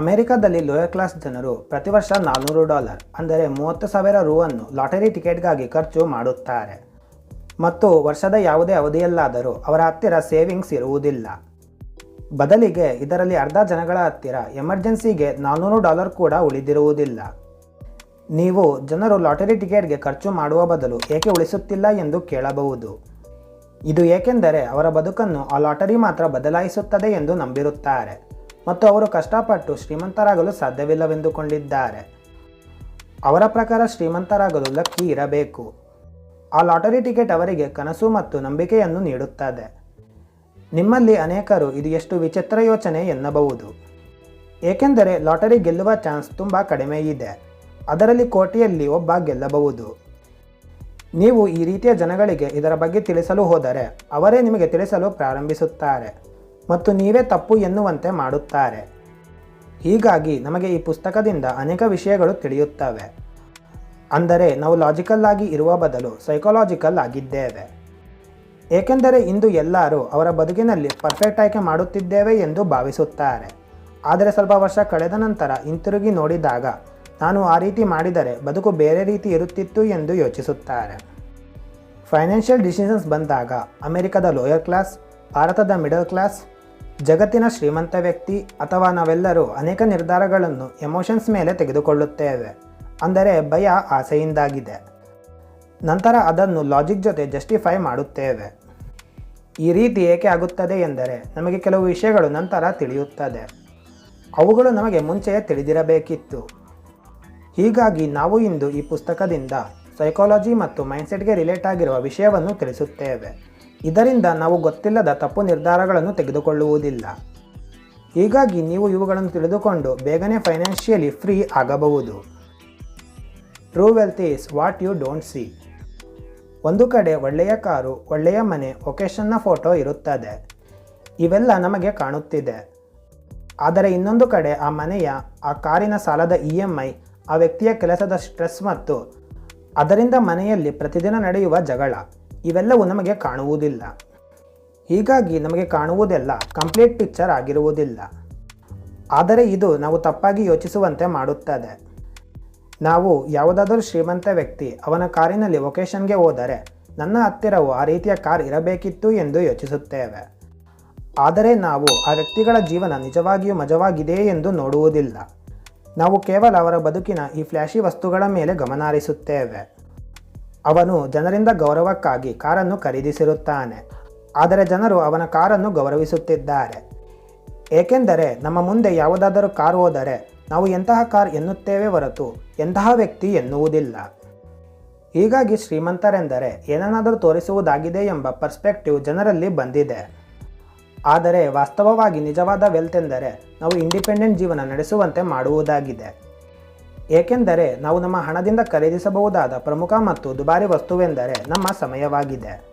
ಅಮೆರಿಕದಲ್ಲಿ lower class ಜನರು ಪ್ರತಿ ವರ್ಷ ನಾಲ್ನೂರು ಡಾಲರ್, ಅಂದರೆ ಮೂವತ್ತು ಸಾವಿರ ರೂ ಅನ್ನು ಲಾಟರಿ ಟಿಕೆಟ್ಗಾಗಿ ಖರ್ಚು ಮಾಡುತ್ತಾರೆ. ಮತ್ತು ವರ್ಷದ ಯಾವುದೇ ಅವಧಿಯಲ್ಲಾದರೂ ಅವರ ಹತ್ತಿರ ಸೇವಿಂಗ್ಸ್ ಇರುವುದಿಲ್ಲ. ಬದಲಿಗೆ ಇದರಲ್ಲಿ ಅರ್ಧ ಜನಗಳ ಹತ್ತಿರ ಎಮರ್ಜೆನ್ಸಿಗೆ ನಾನ್ನೂರು ಡಾಲರ್ ಕೂಡ ಉಳಿದಿರುವುದಿಲ್ಲ. ನೀವು ಜನರು ಲಾಟರಿ ಟಿಕೆಟ್ಗೆ ಖರ್ಚು ಮಾಡುವ ಬದಲು ಏಕೆ ಉಳಿಸುತ್ತಿಲ್ಲ ಎಂದು ಕೇಳಬಹುದು. ಇದು ಏಕೆಂದರೆ ಅವರ ಬದುಕನ್ನು ಆ ಲಾಟರಿ ಮಾತ್ರ ಬದಲಾಯಿಸುತ್ತದೆ ಎಂದು ನಂಬಿರುತ್ತಾರೆ. ಮತ್ತು ಅವರು ಕಷ್ಟಪಟ್ಟು ಶ್ರೀಮಂತರಾಗಲು ಸಾಧ್ಯವಿಲ್ಲವೆಂದುಕೊಂಡಿದ್ದಾರೆ. ಅವರ ಪ್ರಕಾರ ಶ್ರೀಮಂತರಾಗಲು ಲಕ್ಕಿ ಇರಬೇಕು. ಆ ಲಾಟರಿ ಟಿಕೆಟ್ ಅವರಿಗೆ ಕನಸು ಮತ್ತು ನಂಬಿಕೆಯನ್ನು ನೀಡುತ್ತದೆ. ನಿಮ್ಮಲ್ಲಿ ಅನೇಕರು ಇದು ಎಷ್ಟು ವಿಚಿತ್ರ ಯೋಚನೆ ಎನ್ನಬಹುದು. ಏಕೆಂದರೆ ಲಾಟರಿ ಗೆಲ್ಲುವ ಚಾನ್ಸ್ ತುಂಬ ಕಡಿಮೆ ಇದೆ. ಅದರಲ್ಲಿ ಕೋಟಿಯಲ್ಲಿ ಒಬ್ಬ ಗೆಲ್ಲಬಹುದು. ನೀವು ಈ ರೀತಿಯ ಜನಗಳಿಗೆ ಇದರ ಬಗ್ಗೆ ತಿಳಿಸಲು ಹೋದರೆ ಅವರೇ ನಿಮಗೆ ತಿಳಿಸಲು ಪ್ರಾರಂಭಿಸುತ್ತಾರೆ. ಮತ್ತು ನೀವೇ ತಪ್ಪು ಎನ್ನುವಂತೆ ಮಾಡುತ್ತಾರೆ. ಹೀಗಾಗಿ ನಮಗೆ ಈ ಪುಸ್ತಕದಿಂದ ಅನೇಕ ವಿಷಯಗಳು ತಿಳಿಯುತ್ತವೆ. ಅಂದರೆ ನಾವು ಲಾಜಿಕಲ್ ಆಗಿ ಇರುವ ಬದಲು ಸೈಕಾಲಜಿಕಲ್ ಆಗಿದ್ದೇವೆ. ಏಕೆಂದರೆ ಇಂದು ಎಲ್ಲರೂ ಅವರ ಬದುಕಿನಲ್ಲಿ ಪರ್ಫೆಕ್ಟ್ ಆಯ್ಕೆ ಮಾಡುತ್ತಿದ್ದೇವೆ ಎಂದು ಭಾವಿಸುತ್ತಾರೆ. ಆದರೆ ಸ್ವಲ್ಪ ವರ್ಷ ಕಳೆದ ನಂತರ ಹಿಂತಿರುಗಿ ನೋಡಿದಾಗ ನಾನು ಆ ರೀತಿ ಮಾಡಿದರೆ ಬದುಕು ಬೇರೆ ರೀತಿ ಇರುತ್ತಿತ್ತು ಎಂದು ಯೋಚಿಸುತ್ತಾರೆ. ಫೈನಾನ್ಷಿಯಲ್ ಡಿಸಿಷನ್ಸ್ ಬಂದಾಗ ಅಮೆರಿಕದ ಲೋಯರ್ ಕ್ಲಾಸ್ ಭಾರತದ ಮಿಡಲ್ ಕ್ಲಾಸ್ ಜಗತ್ತಿನ ಶ್ರೀಮಂತ ವ್ಯಕ್ತಿ ಅಥವಾ ನಾವೆಲ್ಲರೂ ಅನೇಕ ನಿರ್ಧಾರಗಳನ್ನು ಎಮೋಷನ್ಸ್ ಮೇಲೆ ತೆಗೆದುಕೊಳ್ಳುತ್ತೇವೆ ಅಂದರೆ ಭಯ ಆಸೆಯಿಂದಾಗಿದೆ. ನಂತರ ಅದನ್ನು ಲಾಜಿಕ್ ಜೊತೆ ಜಸ್ಟಿಫೈ ಮಾಡುತ್ತೇವೆ. ಈ ರೀತಿ ಏಕೆ ಆಗುತ್ತದೆ ಎಂದರೆ ನಮಗೆ ಕೆಲವು ವಿಷಯಗಳು ನಂತರ ತಿಳಿಯುತ್ತದೆ. ಅವುಗಳು ನಮಗೆ ಮುಂಚೆಯೇ ತಿಳಿದಿರಬೇಕಿತ್ತು. ಹೀಗಾಗಿ ನಾವು ಇಂದು ಈ ಪುಸ್ತಕದಿಂದ ಸೈಕಾಲಜಿ ಮತ್ತು ಮೈಂಡ್ಸೆಟ್ಗೆ ರಿಲೇಟ್ ಆಗಿರುವ ವಿಷಯವನ್ನು ತಿಳಿಸುತ್ತೇವೆ. ಇದರಿಂದ ನಾವು ಗೊತ್ತಿಲ್ಲದ ತಪ್ಪು ನಿರ್ಧಾರಗಳನ್ನು ತೆಗೆದುಕೊಳ್ಳುವುದಿಲ್ಲ. ಹೀಗಾಗಿ ನೀವು ಇವುಗಳನ್ನು ತಿಳಿದುಕೊಂಡು ಬೇಗನೆ ಫೈನಾನ್ಷಿಯಲಿ ಫ್ರೀ ಆಗಬಹುದು. True wealth is what you don't see. ಒಂದು ಕಡೆ ಒಳ್ಳೆಯ ಕಾರು, ಒಳ್ಳೆಯ ಮನೆ, ಒಕೇಶನ್ನ ಫೋಟೋ ಇರುತ್ತದೆ. ಇವೆಲ್ಲ ನಮಗೆ ಕಾಣುತ್ತಿದೆ. ಆದರೆ ಇನ್ನೊಂದು ಕಡೆ ಆ ಮನೆಯ, ಆ ಕಾರಿನ ಸಾಲದ ಇ ಎಂ ಐ, ಆ ವ್ಯಕ್ತಿಯ ಕೆಲಸದ ಸ್ಟ್ರೆಸ್ ಮತ್ತು ಅದರಿಂದ ಮನೆಯಲ್ಲಿ ಪ್ರತಿದಿನ ನಡೆಯುವ ಜಗಳ. ಇವೆಲ್ಲವೂ ನಮಗೆ ಕಾಣುವುದಿಲ್ಲ. ಹೀಗಾಗಿ ನಮಗೆ ಕಾಣುವುದೆಲ್ಲ ಕಂಪ್ಲೀಟ್ ಪಿಕ್ಚರ್ ಆಗಿರುವುದಿಲ್ಲ. ಆದರೆ ಇದು ನಾವು ತಪ್ಪಾಗಿ ಯೋಚಿಸುವಂತೆ ಮಾಡುತ್ತದೆ. ನಾವು ಯಾವುದಾದರೂ ಶ್ರೀಮಂತ ವ್ಯಕ್ತಿ ಅವನ ಕಾರಿನಲ್ಲಿ ವೊಕೇಶನ್ಗೆ ಹೋದರೆ ನನ್ನ ಹತ್ತಿರವು ಆ ರೀತಿಯ ಕಾರ್ ಇರಬೇಕಿತ್ತು ಎಂದು ಯೋಚಿಸುತ್ತೇವೆ. ಆದರೆ ನಾವು ಆ ವ್ಯಕ್ತಿಗಳ ಜೀವನ ನಿಜವಾಗಿಯೂ ಮಜವಾಗಿದೆಯೇ ಎಂದು ನೋಡುವುದಿಲ್ಲ. ನಾವು ಕೇವಲ ಅವರ ಬದುಕಿನ ಈ ಫ್ಲ್ಯಾಶಿ ವಸ್ತುಗಳ ಮೇಲೆ ಗಮನಹರಿಸುತ್ತೇವೆ ಅವನು ಜನರಿಂದ ಗೌರವಕ್ಕಾಗಿ ಕಾರನ್ನು ಖರೀದಿಸಿರುತ್ತಾನೆ. ಆದರೆ ಜನರು ಅವನ ಕಾರನ್ನು ಗೌರವಿಸುತ್ತಿದ್ದಾರೆ. ಏಕೆಂದರೆ ನಮ್ಮ ಮುಂದೆ ಯಾವುದಾದರೂ ಕಾರ್ ಹೋದರೆ ನಾವು ಎಂತಹ ಕಾರ್ ಎನ್ನುತ್ತೇವೆ ಹೊರತು ಎಂತಹ ವ್ಯಕ್ತಿ ಎನ್ನುವುದಿಲ್ಲ. ಹೀಗಾಗಿ ಶ್ರೀಮಂತರೆಂದರೆ ಏನನ್ನಾದರೂ ತೋರಿಸುವುದಾಗಿದೆ ಎಂಬ ಪರ್ಸ್ಪೆಕ್ಟಿವ್ ಜನರಲ್ಲಿ ಬಂದಿದೆ. ಆದರೆ ವಾಸ್ತವವಾಗಿ ನಿಜವಾದ ವೆಲ್ತ್ ಎಂದರೆ ನಾವು ಇಂಡಿಪೆಂಡೆಂಟ್ ಜೀವನ ನಡೆಸುವಂತೆ ಮಾಡುವುದಾಗಿದೆ. ಏಕೆಂದರೆ ನಾವು ನಮ್ಮ ಹಣದಿಂದ ಖರೀದಿಸಬಹುದಾದ ಪ್ರಮುಖ ಮತ್ತು ದುಬಾರಿ ವಸ್ತುವೆಂದರೆ ನಮ್ಮ ಸಮಯವಾಗಿದೆ.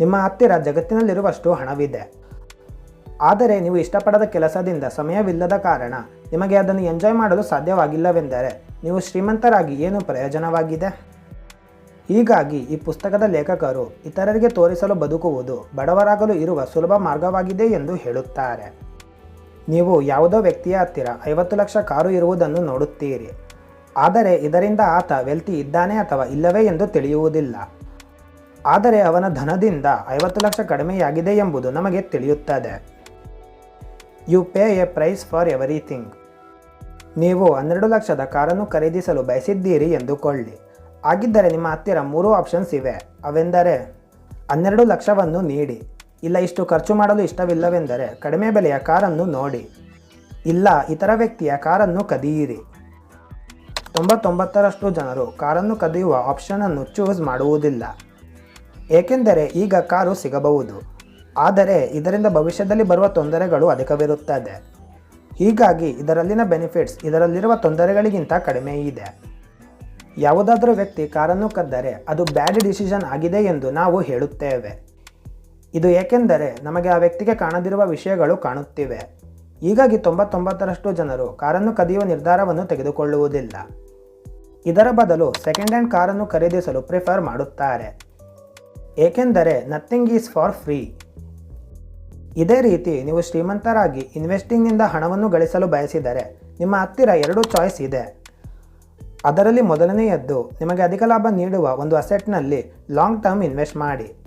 ನಿಮ್ಮ ಹತ್ತಿರ ಜಗತ್ತಿನಲ್ಲಿರುವಷ್ಟು ಹಣವಿದೆ. ಆದರೆ ನೀವು ಇಷ್ಟಪಡದ ಕೆಲಸದಿಂದ ಸಮಯವಿಲ್ಲದ ಕಾರಣ ನಿಮಗೆ ಅದನ್ನು ಎಂಜಾಯ್ ಮಾಡಲು ಸಾಧ್ಯವಾಗಿಲ್ಲವೆಂದರೆ ನೀವು ಶ್ರೀಮಂತರಾಗಿ ಏನು ಪ್ರಯೋಜನವಾಗಿದೆ? ಹೀಗಾಗಿ ಈ ಪುಸ್ತಕದ ಲೇಖಕರು ಇತರರಿಗೆ ತೋರಿಸಲು ಬದುಕುವುದು ಬಡವರಾಗಲು ಇರುವ ಸುಲಭ ಮಾರ್ಗವಾಗಿದೆ ಎಂದು ಹೇಳುತ್ತಾರೆ. ನೀವು ಯಾವುದೋ ವ್ಯಕ್ತಿಯ ಹತ್ತಿರ ಐವತ್ತು ಲಕ್ಷ ಕಾರು ಇರುವುದನ್ನು ನೋಡುತ್ತೀರಿ. ಆದರೆ ಇದರಿಂದ ಆತ ವೆಲ್ತಿ ಇದ್ದಾನೆ ಅಥವಾ ಇಲ್ಲವೇ ಎಂದು ತಿಳಿಯುವುದಿಲ್ಲ. ಆದರೆ ಅವನ ಧನದಿಂದ ಐವತ್ತು ಲಕ್ಷ ಕಡಿಮೆಯಾಗಿದೆ ಎಂಬುದು ನಮಗೆ ತಿಳಿಯುತ್ತದೆ. You pay a price for everything. ನೀವು ಹನ್ನೆರಡು ಲಕ್ಷದ ಕಾರನ್ನು ಖರೀದಿಸಲು ಬಯಸಿದ್ದೀರಿ ಎಂದುಕೊಳ್ಳಿ. ಆಗಿದ್ದರೆ ನಿಮ್ಮ ಹತ್ತಿರ ಮೂರು ಆಪ್ಷನ್ಸ್ ಇವೆ. ಅವೆಂದರೆ ಹನ್ನೆರಡು ಲಕ್ಷವನ್ನು ನೀಡಿ. ಇಲ್ಲ, ಇಷ್ಟು ಖರ್ಚು ಮಾಡಲು ಇಷ್ಟವಿಲ್ಲವೆಂದರೆ ಕಡಿಮೆ ಬೆಲೆಯ ಕಾರನ್ನು ನೋಡಿ. ಇಲ್ಲ, ಇತರ ವ್ಯಕ್ತಿಯ ಕಾರನ್ನು ಕದಿಯಿರಿ. ತೊಂಬತ್ತೊಂಬತ್ತರಷ್ಟು ಜನರು ಕಾರನ್ನು ಕದಿಯುವ ಆಪ್ಷನನ್ನು ಚೂಸ್ ಮಾಡುವುದಿಲ್ಲ. ಏಕೆಂದರೆ ಈಗ ಕಾರು ಸಿಗಬಹುದು. ಆದರೆ ಇದರಿಂದ ಭವಿಷ್ಯದಲ್ಲಿ ಬರುವ ತೊಂದರೆಗಳು ಅಧಿಕವಿರುತ್ತದೆ. ಹೀಗಾಗಿ ಇದರಲ್ಲಿನ ಬೆನಿಫಿಟ್ಸ್ ಇದರಲ್ಲಿರುವ ತೊಂದರೆಗಳಿಗಿಂತ ಕಡಿಮೆ ಇದೆ. ಯಾವುದಾದರೂ ವ್ಯಕ್ತಿ ಕಾರನ್ನು ಕದ್ದರೆ ಅದು ಬ್ಯಾಡ್ ಡಿಸಿಷನ್ ಆಗಿದೆ ಎಂದು ನಾವು ಹೇಳುತ್ತೇವೆ. ಇದು ಏಕೆಂದರೆ ನಮಗೆ ಆ ವ್ಯಕ್ತಿಗೆ ಕಾಣದಿರುವ ವಿಷಯಗಳು ಕಾಣುತ್ತಿವೆ. ಹೀಗಾಗಿ ತೊಂಬತ್ತೊಂಬತ್ತರಷ್ಟು ಜನರು ಕಾರನ್ನು ಕದಿಯುವ ನಿರ್ಧಾರವನ್ನು ತೆಗೆದುಕೊಳ್ಳುವುದಿಲ್ಲ. ಇದರ ಬದಲು ಸೆಕೆಂಡ್ ಹ್ಯಾಂಡ್ ಕಾರನ್ನು ಖರೀದಿಸಲು ಪ್ರಿಫರ್ ಮಾಡುತ್ತಾರೆ. ಏಕೆಂದರೆ ನಥಿಂಗ್ ಈಸ್ ಫಾರ್ ಫ್ರೀ ಇದೇ ರೀತಿ ನೀವು ಶ್ರೀಮಂತರಾಗಿ ಇನ್ವೆಸ್ಟಿಂಗ್ನಿಂದ ಹಣವನ್ನು ಗಳಿಸಲು ಬಯಸಿದರೆ ನಿಮ್ಮ ಹತ್ತಿರ ಎರಡು ಚಾಯ್ಸ್ ಇದೆ. ಅದರಲ್ಲಿ ಮೊದಲನೆಯದ್ದು ನಿಮಗೆ ಅಧಿಕ ಲಾಭ ನೀಡುವ ಒಂದು ಅಸೆಟ್ನಲ್ಲಿ ಲಾಂಗ್ ಟರ್ಮ್ ಇನ್ವೆಸ್ಟ್ ಮಾಡಿ.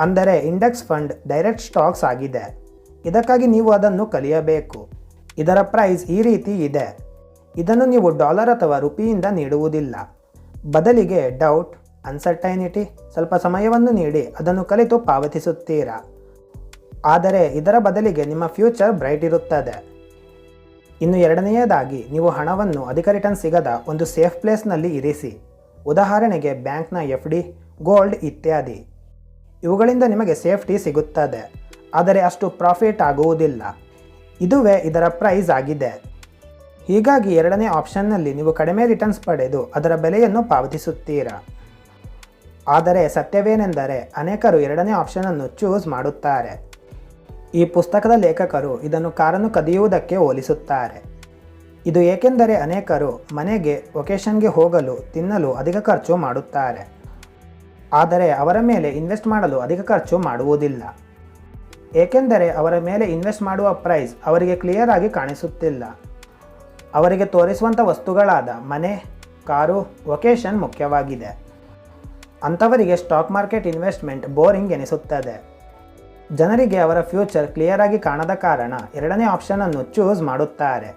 ಅಂದರೆ ಇಂಡೆಕ್ಸ್ ಫಂಡ್ ಡೈರೆಕ್ಟ್ ಸ್ಟಾಕ್ಸ್ ಆಗಿದೆ. ಇದಕ್ಕಾಗಿ ನೀವು ಅದನ್ನು ಕಲಿಯಬೇಕು. ಇದರ ಪ್ರೈಸ್ ಈ ರೀತಿ ಇದೆ. ಇದನ್ನು ನೀವು ಡಾಲರ್ ಅಥವಾ ರುಪಿಯಿಂದ ನೀಡುವುದಿಲ್ಲ. ಬದಲಿಗೆ ಡೌಟ್, ಅನ್ಸರ್ಟೈನಿಟಿ, ಸ್ವಲ್ಪ ಸಮಯವನ್ನು ನೀಡಿ ಅದನ್ನು ಕಲಿತು ಪಾವತಿಸುತ್ತೀರಾ? ಆದರೆ ಇದರ ಬದಲಿಗೆ ನಿಮ್ಮ ಫ್ಯೂಚರ್ ಬ್ರೈಟ್ ಇರುತ್ತದೆ. ಇನ್ನು ಎರಡನೆಯದಾಗಿ, ನೀವು ಹಣವನ್ನು ಅಧಿಕ ರಿಟರ್ನ್ ಸಿಗದ ಒಂದು ಸೇಫ್ ಪ್ಲೇಸ್ನಲ್ಲಿ ಇರಿಸಿ. ಉದಾಹರಣೆಗೆ ಬ್ಯಾಂಕ್ನ ಎಫ್ ಡಿ, ಗೋಲ್ಡ್ ಇತ್ಯಾದಿ. ಇವುಗಳಿಂದ ನಿಮಗೆ ಸೇಫ್ಟಿ ಸಿಗುತ್ತದೆ, ಆದರೆ ಅಷ್ಟು ಪ್ರಾಫಿಟ್ ಆಗುವುದಿಲ್ಲ. ಇದುವೇ ಇದರ ಪ್ರೈಸ್ ಆಗಿದೆ. ಹೀಗಾಗಿ ಎರಡನೇ ಆಪ್ಷನ್ನಲ್ಲಿ ನೀವು ಕಡಿಮೆ ರಿಟರ್ನ್ಸ್ ಪಡೆದು ಅದರ ಬೆಲೆಯನ್ನು ಪಾವತಿಸುತ್ತೀರಾ? ಆದರೆ ಸತ್ಯವೇನೆಂದರೆ ಅನೇಕರು ಎರಡನೇ ಆಪ್ಷನನ್ನು ಚೂಸ್ ಮಾಡುತ್ತಾರೆ. ಈ ಪುಸ್ತಕದ ಲೇಖಕರು ಇದನ್ನು ಕಾರನ್ನು ಕದಿಯುವುದಕ್ಕೆ ಹೋಲಿಸುತ್ತಾರೆ. ಇದು ಏಕೆಂದರೆ ಅನೇಕರು ಮನೆಗೆ ವೊಕೇಶನ್ಗೆ ಹೋಗಲು, ತಿನ್ನಲು ಅಧಿಕ ಖರ್ಚು ಮಾಡುತ್ತಾರೆ. ಆದರೆ ಅವರ ಮೇಲೆ ಇನ್ವೆಸ್ಟ್ ಮಾಡಲು ಅಧಿಕ ಖರ್ಚು ಮಾಡುವುದಿಲ್ಲ. ಏಕೆಂದರೆ ಅವರ ಮೇಲೆ ಇನ್ವೆಸ್ಟ್ ಮಾಡುವ ಪ್ರೈಸ್ ಅವರಿಗೆ ಕ್ಲಿಯರ್ ಆಗಿ ಕಾಣಿಸುತ್ತಿಲ್ಲ. ಅವರಿಗೆ ತೋರಿಸುವಂಥ ವಸ್ತುಗಳಾದ ಮನೆ, ಕಾರು ವೊಕೇಶನ್ ಮುಖ್ಯವಾಗಿದೆ. ಅಂಥವರಿಗೆ ಸ್ಟಾಕ್ ಮಾರ್ಕೆಟ್ ಇನ್ವೆಸ್ಟ್ಮೆಂಟ್ ಬೋರಿಂಗ್ ಎನಿಸುತ್ತದೆ. ಜನರಿಗೆ ಅವರ ಫ್ಯೂಚರ್ ಕ್ಲಿಯರ್ ಆಗಿ ಕಾಣದ ಕಾರಣ ಎರಡನೇ ಆಪ್ಷನನ್ನು ಚೂಸ್ ಮಾಡುತ್ತಾರೆ.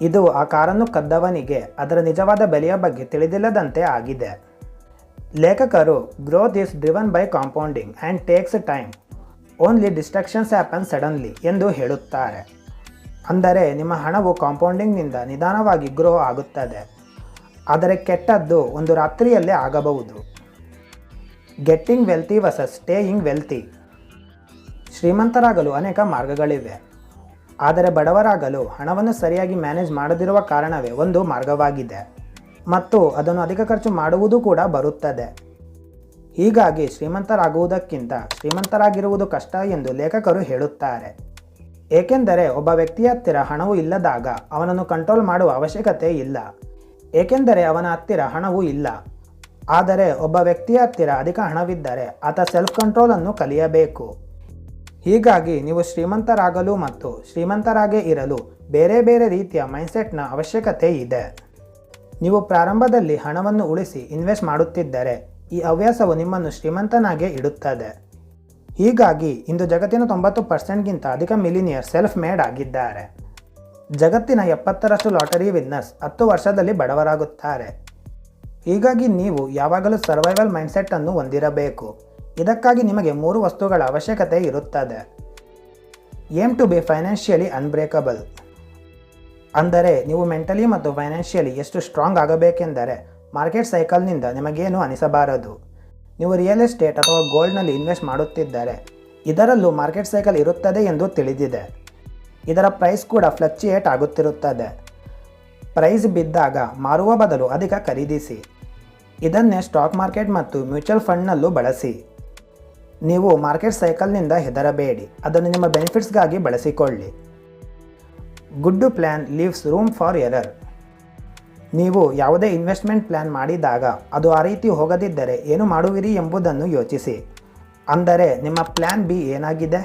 ಇದು ಆ ಕಾರನ್ನು ಕದ್ದವನಿಗೆ ಅದರ ನಿಜವಾದ ಬೆಲೆಯ ಬಗ್ಗೆ ತಿಳಿದಿಲ್ಲದಂತೆ ಆಗಿದೆ. ಲೇಖಕರು growth is driven by compounding and takes time only destructions happen suddenly ಎಂದು ಹೇಳುತ್ತಾರೆ. ಅಂದರೆ ನಿಮ್ಮ ಹಣವು ಕಾಂಪೌಂಡಿಂಗ್ನಿಂದ ನಿಧಾನವಾಗಿ ಗ್ರೋ ಆಗುತ್ತದೆ. ಆದರೆ ಕೆಟ್ಟದ್ದು ಒಂದು ರಾತ್ರಿಯಲ್ಲೇ ಆಗಬಹುದು. Getting wealthy versus staying wealthy ಶ್ರೀಮಂತರಾಗಲು ಅನೇಕ ಮಾರ್ಗಗಳಿವೆ. ಆದರೆ ಬಡವರಾಗಲು ಹಣವನ್ನು ಸರಿಯಾಗಿ ಮ್ಯಾನೇಜ್ ಮಾಡದಿರುವ ಕಾರಣವೇ ಒಂದು ಮಾರ್ಗವಾಗಿದೆ. ಮತ್ತು ಅದನ್ನು ಅಧಿಕ ಖರ್ಚು ಮಾಡುವುದು ಕೂಡ ಬರುತ್ತದೆ. ಹೀಗಾಗಿ ಶ್ರೀಮಂತರಾಗುವುದಕ್ಕಿಂತ ಶ್ರೀಮಂತರಾಗಿರುವುದು ಕಷ್ಟ ಎಂದು ಲೇಖಕರು ಹೇಳುತ್ತಾರೆ. ಏಕೆಂದರೆ ಒಬ್ಬ ವ್ಯಕ್ತಿಯ ಹತ್ತಿರ ಹಣವು ಇಲ್ಲದಾಗ ಅವನನ್ನು ಕಂಟ್ರೋಲ್ ಮಾಡುವ ಅವಶ್ಯಕತೆ ಇಲ್ಲ. ಏಕೆಂದರೆ ಅವನ ಹತ್ತಿರ ಹಣವು ಇಲ್ಲ. ಆದರೆ ಒಬ್ಬ ವ್ಯಕ್ತಿಯ ಹತ್ತಿರ ಅಧಿಕ ಹಣವಿದ್ದರೆ ಆತ ಸೆಲ್ಫ್ ಕಂಟ್ರೋಲನ್ನು ಕಲಿಯಬೇಕು. ಹೀಗಾಗಿ ನೀವು ಶ್ರೀಮಂತರಾಗಲು ಮತ್ತು ಶ್ರೀಮಂತರಾಗೇ ಇರಲು ಬೇರೆ ಬೇರೆ ರೀತಿಯ ಮೈಂಡ್ಸೆಟ್ನ ಅವಶ್ಯಕತೆ ಇದೆ. ನೀವು ಪ್ರಾರಂಭದಲ್ಲಿ ಹಣವನ್ನು ಉಳಿಸಿ ಇನ್ವೆಸ್ಟ್ ಮಾಡುತ್ತಿದ್ದರೆ ಈ ಹವ್ಯಾಸವು ನಿಮ್ಮನ್ನು ಶ್ರೀಮಂತನಾಗೇ ಇಡುತ್ತದೆ. ಹೀಗಾಗಿ ಇಂದು ಜಗತ್ತಿನ ತೊಂಬತ್ತು ಪರ್ಸೆಂಟ್ಗಿಂತ ಅಧಿಕ ಮಿಲಿನಿಯರ್ ಸೆಲ್ಫ್ ಮೇಡ್ ಆಗಿದ್ದಾರೆ. ಜಗತ್ತಿನ ಎಪ್ಪತ್ತರಷ್ಟು ಲಾಟರಿ ವಿನ್ನರ್ಸ್ ಹತ್ತು ವರ್ಷದಲ್ಲಿ ಬಡವರಾಗುತ್ತಾರೆ. ಹೀಗಾಗಿ ನೀವು ಯಾವಾಗಲೂ ಸರ್ವೈವಲ್ ಮೈಂಡ್ಸೆಟ್ ಅನ್ನು ಹೊಂದಿರಬೇಕು. ಇದಕ್ಕಾಗಿ ನಿಮಗೆ ಮೂರು ವಸ್ತುಗಳ ಅವಶ್ಯಕತೆ ಇರುತ್ತದೆ. Aim to be financially unbreakable. ಅಂದರೆ ನೀವು ಮೆಂಟಲಿ ಮತ್ತು ಫೈನಾನ್ಷಿಯಲಿ ಎಷ್ಟು ಸ್ಟ್ರಾಂಗ್ ಆಗಬೇಕೆಂದರೆ ಮಾರ್ಕೆಟ್ ಸೈಕಲ್ನಿಂದ ನಿಮಗೇನು ಅನಿಸಬಾರದು. ನೀವು ರಿಯಲ್ ಎಸ್ಟೇಟ್ ಅಥವಾ ಗೋಲ್ಡ್ನಲ್ಲಿ ಇನ್ವೆಸ್ಟ್ ಮಾಡುತ್ತಿದ್ದರೆ ಇದರಲ್ಲೂ ಮಾರ್ಕೆಟ್ ಸೈಕಲ್ ಇರುತ್ತದೆ ಎಂದು ತಿಳಿದಿದೆ. ಇದರ ಪ್ರೈಸ್ ಕೂಡ ಫ್ಲಕ್ಚುಯೇಟ್ ಆಗುತ್ತಿರುತ್ತದೆ. ಪ್ರೈಸ್ ಬಿದ್ದಾಗ ಮಾರುವ ಬದಲು ಅಧಿಕ ಖರೀದಿಸಿ. ಇದನ್ನೇ ಸ್ಟಾಕ್ ಮಾರ್ಕೆಟ್ ಮತ್ತು ಮ್ಯೂಚುವಲ್ ಫಂಡ್ನಲ್ಲೂ ಬಳಸಿ. ನೀವು ಮಾರ್ಕೆಟ್ ಸೈಕಲ್ನಿಂದ ಹೆದರಬೇಡಿ. ಅದನ್ನು ನಿಮ್ಮ ಬೆನಿಫಿಟ್ಸ್ಗಾಗಿ ಬಳಸಿಕೊಳ್ಳಿ. Good plan leaves room for error ನೀವು ಯಾವುದೇ ಇನ್ವೆಸ್ಟ್ಮೆಂಟ್ ಪ್ಲ್ಯಾನ್ ಮಾಡಿದಾಗ ಅದು ಆ ರೀತಿ ಹೋಗದಿದ್ದರೆ ಏನು ಮಾಡುವಿರಿ ಎಂಬುದನ್ನು ಯೋಚಿಸಿ. ಅಂದರೆ ನಿಮ್ಮ ಪ್ಲ್ಯಾನ್ ಬಿ ಏನಾಗಿದೆ?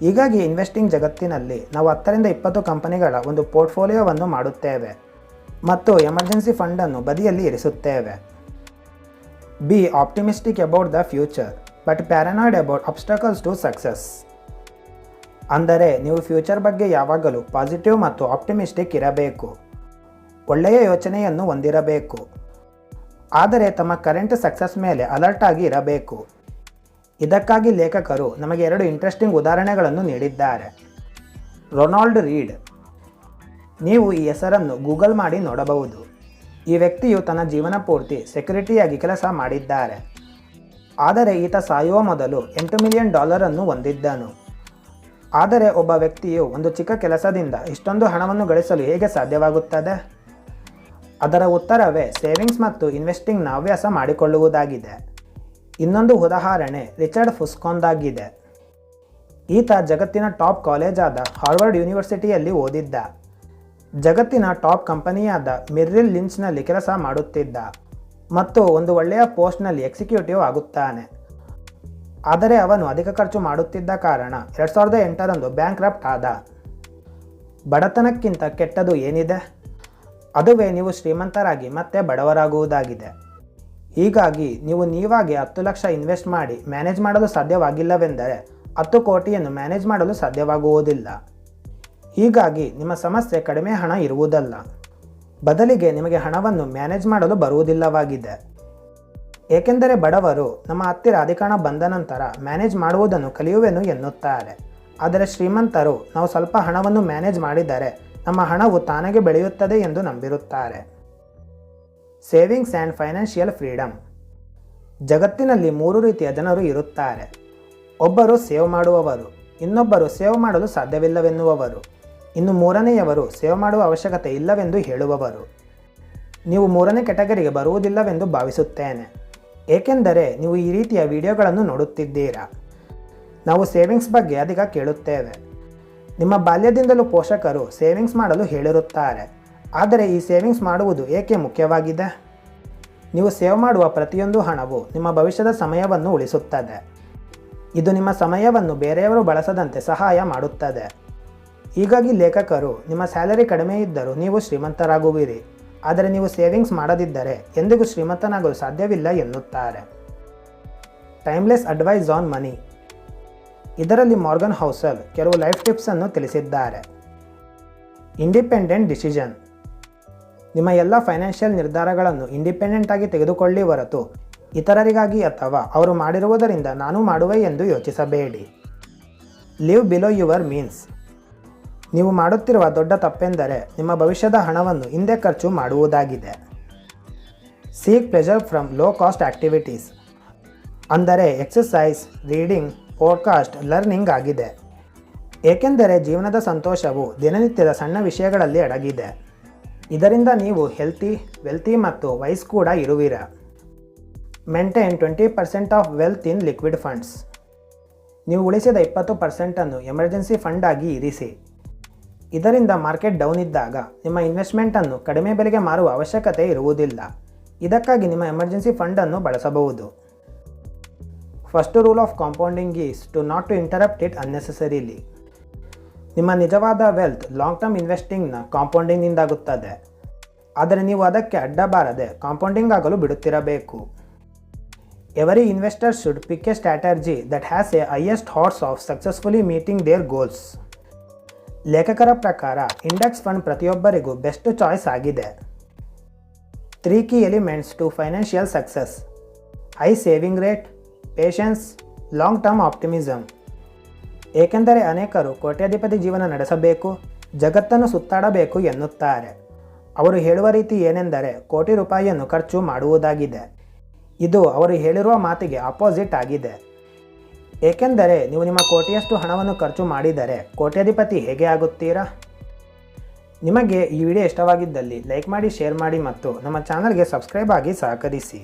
ಹೀಗಾಗಿ ಇನ್ವೆಸ್ಟಿಂಗ್ ಜಗತ್ತಿನಲ್ಲಿ ನಾವು ಹತ್ತರಿಂದ ಇಪ್ಪತ್ತು ಕಂಪನಿಗಳ ಒಂದು ಪೋರ್ಟ್ಫೋಲಿಯೋವನ್ನು ಮಾಡುತ್ತೇವೆ ಮತ್ತು ಎಮರ್ಜೆನ್ಸಿ ಫಂಡನ್ನು ಬದಿಯಲ್ಲಿ ಇರಿಸುತ್ತೇವೆ. Be optimistic about the future but paranoid about obstacles to success ಅಂದರೆ ನೀವು ಫ್ಯೂಚರ್ ಬಗ್ಗೆ ಯಾವಾಗಲೂ ಪಾಸಿಟಿವ್ ಮತ್ತು ಆಪ್ಟಿಮಿಸ್ಟಿಕ್ ಇರಬೇಕು. ಒಳ್ಳೆಯ ಯೋಚನೆಯನ್ನು ಹೊಂದಿರಬೇಕು. ಆದರೆ ತಮ್ಮ ಕರೆಂಟ್ ಸಕ್ಸಸ್ ಮೇಲೆ ಅಲರ್ಟ್ ಆಗಿ ಇರಬೇಕು. ಇದಕ್ಕಾಗಿ ಲೇಖಕರು ನಮಗೆ ಎರಡು ಇಂಟ್ರೆಸ್ಟಿಂಗ್ ಉದಾಹರಣೆಗಳನ್ನು ನೀಡಿದ್ದಾರೆ. ರೊನಾಲ್ಡ್ ರೀಡ್, ನೀವು ಈ ಹೆಸರನ್ನು ಗೂಗಲ್ ಮಾಡಿ ನೋಡಬಹುದು. ಈ ವ್ಯಕ್ತಿಯು ತನ್ನ ಜೀವನ ಪೂರ್ತಿ ಸೆಕ್ಯೂರಿಟಿಯಾಗಿ ಕೆಲಸ ಮಾಡಿದ್ದಾರೆ. ಆದರೆ ಈತ ಸಾಯುವ ಮೊದಲು ಎಂಟು ಮಿಲಿಯನ್ ಡಾಲರನ್ನು ಹೊಂದಿದ್ದನು. ಆದರೆ ಒಬ್ಬ ವ್ಯಕ್ತಿಯು ಒಂದು ಚಿಕ್ಕ ಕೆಲಸದಿಂದ ಇಷ್ಟೊಂದು ಹಣವನ್ನು ಗಳಿಸಲು ಹೇಗೆ ಸಾಧ್ಯವಾಗುತ್ತದೆ? ಅದರ ಉತ್ತರವೇ ಸೇವಿಂಗ್ಸ್ ಮತ್ತು ಇನ್ವೆಸ್ಟಿಂಗ್ನ ಹವ್ಯಾಸ ಮಾಡಿಕೊಳ್ಳುವುದಾಗಿದೆ. ಇನ್ನೊಂದು ಉದಾಹರಣೆ ರಿಚರ್ಡ್ ಫುಸ್ಕೊಂದಾಗಿದೆ. ಈತ ಜಗತ್ತಿನ ಟಾಪ್ ಕಾಲೇಜಾದ ಹಾರ್ವರ್ಡ್ ಯೂನಿವರ್ಸಿಟಿಯಲ್ಲಿ ಓದಿದ್ದ. ಜಗತ್ತಿನ ಟಾಪ್ ಕಂಪನಿಯಾದ ಮಿರ್ರಿಲ್ ಲಿಂಚ್ನಲ್ಲಿ ಕೆಲಸ ಮಾಡುತ್ತಿದ್ದ. ಮತ್ತು ಒಂದು ಒಳ್ಳೆಯ ಪೋಸ್ಟ್ನಲ್ಲಿ ಎಕ್ಸಿಕ್ಯೂಟಿವ್ ಆಗುತ್ತಾನೆ. ಆದರೆ ಅವನು ಅಧಿಕ ಖರ್ಚು ಮಾಡುತ್ತಿದ್ದ ಕಾರಣ ಎರಡು ಸಾವಿರದ ಎಂಟರಂದು ಬ್ಯಾಂಕ್ ರಪ್ಟ್ ಆದ. ಬಡತನಕ್ಕಿಂತ ಕೆಟ್ಟದು ಏನಿದೆ? ಅದುವೇ ನೀವು ಶ್ರೀಮಂತರಾಗಿ ಮತ್ತೆ ಬಡವರಾಗುವುದಾಗಿದೆ. ಹೀಗಾಗಿ ನೀವು ನೀವಾಗಿ ಹತ್ತು ಲಕ್ಷ ಇನ್ವೆಸ್ಟ್ ಮಾಡಿ ಮ್ಯಾನೇಜ್ ಮಾಡಲು ಸಾಧ್ಯವಾಗಿಲ್ಲವೆಂದರೆ ಹತ್ತು ಕೋಟಿಯನ್ನು ಮ್ಯಾನೇಜ್ ಮಾಡಲು ಸಾಧ್ಯವಾಗುವುದಿಲ್ಲ. ಹೀಗಾಗಿ ನಿಮ್ಮ ಸಮಸ್ಯೆ ಕಡಿಮೆ ಹಣ ಇರುವುದಲ್ಲ. ಬದಲಿಗೆ ನಿಮಗೆ ಹಣವನ್ನು ಮ್ಯಾನೇಜ್ ಮಾಡಲು ಬರುವುದಿಲ್ಲವಾಗಿದೆ. ಏಕೆಂದರೆ ಬಡವರು ನಮ್ಮ ಹತ್ತಿರ ಅಧಿಕಾಣ ಬಂದ ನಂತರ ಮ್ಯಾನೇಜ್ ಮಾಡುವುದನ್ನು ಕಲಿಯುವೆನು ಎನ್ನುತ್ತಾರೆ. ಆದರೆ ಶ್ರೀಮಂತರು ನಾವು ಸ್ವಲ್ಪ ಹಣವನ್ನು ಮ್ಯಾನೇಜ್ ಮಾಡಿದರೆ ನಮ್ಮ ಹಣವು ತಾನಾಗೆ ಬೆಳೆಯುತ್ತದೆ ಎಂದು ನಂಬಿರುತ್ತಾರೆ. ಸೇವಿಂಗ್ಸ್ ಆ್ಯಂಡ್ ಫೈನಾನ್ಷಿಯಲ್ ಫ್ರೀಡಮ್ ಜಗತ್ತಿನಲ್ಲಿ ಮೂರು ರೀತಿಯ ಜನರು ಇರುತ್ತಾರೆ. ಒಬ್ಬರು ಸೇವ್ ಮಾಡುವವರು, ಇನ್ನೊಬ್ಬರು ಸೇವ್ ಮಾಡಲು ಸಾಧ್ಯವಿಲ್ಲವೆನ್ನುವವರು. ಇನ್ನು ಮೂರನೆಯವರು ಸೇವ್ ಮಾಡುವ ಅವಶ್ಯಕತೆ ಇಲ್ಲವೆಂದು ಹೇಳುವವರು. ನೀವು ಮೂರನೇ ಕೆಟಗರಿಗೆ ಬರುವುದಿಲ್ಲವೆಂದು ಭಾವಿಸುತ್ತೇನೆ. ಏಕೆಂದರೆ ನೀವು ಈ ರೀತಿಯ ವಿಡಿಯೋಗಳನ್ನು ನೋಡುತ್ತಿದ್ದೀರಾ? ನಾವು ಸೇವಿಂಗ್ಸ್ ಬಗ್ಗೆ ಅಧಿಕ ಕೇಳುತ್ತೇವೆ. ನಿಮ್ಮ ಬಾಲ್ಯದಿಂದಲೂ ಪೋಷಕರು ಸೇವಿಂಗ್ಸ್ ಮಾಡಲು ಹೇಳಿರುತ್ತಾರೆ. ಆದರೆ ಈ ಸೇವಿಂಗ್ಸ್ ಮಾಡುವುದು ಏಕೆ ಮುಖ್ಯವಾಗಿದೆ? ನೀವು ಸೇವ್ ಮಾಡುವ ಪ್ರತಿಯೊಂದು ಹಣವು ನಿಮ್ಮ ಭವಿಷ್ಯದ ಸಮಯವನ್ನು ಉಳಿಸುತ್ತದೆ. ಇದು ನಿಮ್ಮ ಸಮಯವನ್ನು ಬೇರೆಯವರು ಬಳಸದಂತೆ ಸಹಾಯ ಮಾಡುತ್ತದೆ. ಹೀಗಾಗಿ ಲೇಖಕರು, ನಿಮ್ಮ ಸ್ಯಾಲರಿ ಕಡಿಮೆ ಇದ್ದರೂ ನೀವು ಶ್ರೀಮಂತರಾಗುವಿರಿ. ಆದರೆ ನೀವು ಸೇವಿಂಗ್ಸ್ ಮಾಡದಿದ್ದರೆ ಎಂದಿಗೂ ಶ್ರೀಮಂತನಾಗಲು ಸಾಧ್ಯವಿಲ್ಲ ಎನ್ನುತ್ತಾರೆ. ಟೈಮ್ಲೆಸ್ ಅಡ್ವೈಸ್ ಆನ್ ಮನಿ ಇದರಲ್ಲಿ ಮಾರ್ಗನ್ ಹೌಸಲ್ ಕೆಲವು ಲೈಫ್ ಟಿಪ್ಸ್ ಅನ್ನು ತಿಳಿಸಿದ್ದಾರೆ. ಇಂಡಿಪೆಂಡೆಂಟ್ ಡಿಸಿಷನ್ ನಿಮ್ಮ ಎಲ್ಲ ಫೈನಾನ್ಷಿಯಲ್ ನಿರ್ಧಾರಗಳನ್ನು ಇಂಡಿಪೆಂಡೆಂಟ್ ಆಗಿ ತೆಗೆದುಕೊಳ್ಳಿ ಹೊರತು ಇತರರಿಗಾಗಿ ಅಥವಾ ಅವರು ಮಾಡಿರುವುದರಿಂದ ನಾನು ಮಾಡುವೆ ಎಂದು ಯೋಚಿಸಬೇಡಿ. ಲಿವ್ ಬಿಲೋ ಯುವರ್ ಮೀನ್ಸ್ ನೀವು ಮಾಡುತ್ತಿರುವ ದೊಡ್ಡ ತಪ್ಪೆಂದರೆ ನಿಮ್ಮ ಭವಿಷ್ಯದ ಹಣವನ್ನು ಹಿಂದೆ ಖರ್ಚು ಮಾಡುವುದಾಗಿದೆ. Seek pleasure from low cost activities ಅಂದರೆ ಎಕ್ಸಸೈಸ್ ರೀಡಿಂಗ್ ಫೋರ್ಕಾಸ್ಟ್ ಲರ್ನಿಂಗ್ ಆಗಿದೆ. ಏಕೆಂದರೆ ಜೀವನದ ಸಂತೋಷವು ದಿನನಿತ್ಯದ ಸಣ್ಣ ವಿಷಯಗಳಲ್ಲಿ ಅಡಗಿದೆ. ಇದರಿಂದ ನೀವು ಹೆಲ್ತಿ ವೆಲ್ತಿ ಮತ್ತು ವೈಸ್ ಕೂಡ ಇರುವಿರ. Maintain twenty percent of wealth in liquid funds ನೀವು ಉಳಿಸಿದ ಇಪ್ಪತ್ತು ಪರ್ಸೆಂಟನ್ನು ಎಮರ್ಜೆನ್ಸಿ ಫಂಡ್ ಆಗಿ ಇರಿಸಿ. ಇದರಿಂದ ಮಾರ್ಕೆಟ್ ಡೌನ್ ಇದ್ದಾಗ ನಿಮ್ಮ ಇನ್ವೆಸ್ಟ್ಮೆಂಟನ್ನು ಕಡಿಮೆ ಬೆಲೆಗೆ ಮಾರುವ ಅವಶ್ಯಕತೆ ಇರುವುದಿಲ್ಲ. ಇದಕ್ಕಾಗಿ ನಿಮ್ಮ ಎಮರ್ಜೆನ್ಸಿ ಫಂಡನ್ನು ಬಳಸಬಹುದು. First rule of compounding is to not to interrupt it unnecessarily ನಿಮ್ಮ ನಿಜವಾದ ವೆಲ್ತ್ ಲಾಂಗ್ ಟರ್ಮ್ ಇನ್ವೆಸ್ಟಿಂಗ್ನ ಕಾಂಪೌಂಡಿಂಗ್ನಿಂದಾಗುತ್ತದೆ ಆದರೆ ನೀವು ಅದಕ್ಕೆ ಅಡ್ಡ ಬಾರದೆ ಕಾಂಪೌಂಡಿಂಗ್ ಆಗಲು ಬಿಡುತ್ತಿರಬೇಕು. Every investor should pick a strategy that has a highest horse of successfully meeting their goals ಲೇಖಕರ ಪ್ರಕಾರ ಇಂಡೆಕ್ಸ್ ಫಂಡ್ ಪ್ರತಿಯೊಬ್ಬರಿಗೂ ಬೆಸ್ಟ್ ಚಾಯ್ಸ್ ಆಗಿದೆ. Three key elements to financial success high saving rate patience long term optimism ಏಕೆಂದರೆ ಅನೇಕರು ಕೋಟ್ಯಾಧಿಪತಿ ಜೀವನ ನಡೆಸಬೇಕು, ಜಗತ್ತನ್ನು ಸುತ್ತಾಡಬೇಕು ಎನ್ನುತ್ತಾರೆ. ಅವರು ಹೇಳುವ ರೀತಿ ಏನೆಂದರೆ ಕೋಟಿ ರೂಪಾಯಿಯನ್ನು ಖರ್ಚು ಮಾಡುವುದಾಗಿದೆ. ಇದು ಅವರು ಹೇಳಿರುವ ಮಾತಿಗೆ ಅಪೋಸಿಟ್ ಆಗಿದೆ. ಏಕೆಂದರೆ ನೀವು ನಿಮ್ಮ ಕೋಟಿಯಷ್ಟು ಹಣವನ್ನು ಖರ್ಚು ಮಾಡಿದರೆ ಕೋಟ್ಯಾಧಿಪತಿ ಹೇಗೆ ಆಗುತ್ತೀರಾ? ನಿಮಗೆ ಈ ವಿಡಿಯೋ ಇಷ್ಟವಾಗಿದ್ದಲ್ಲಿ ಲೈಕ್ ಮಾಡಿ, ಶೇರ್ ಮಾಡಿ ಮತ್ತು ನಮ್ಮ ಚಾನಲ್ಗೆ ಸಬ್ಸ್ಕ್ರೈಬ್ ಆಗಿ ಸಹಕರಿಸಿ.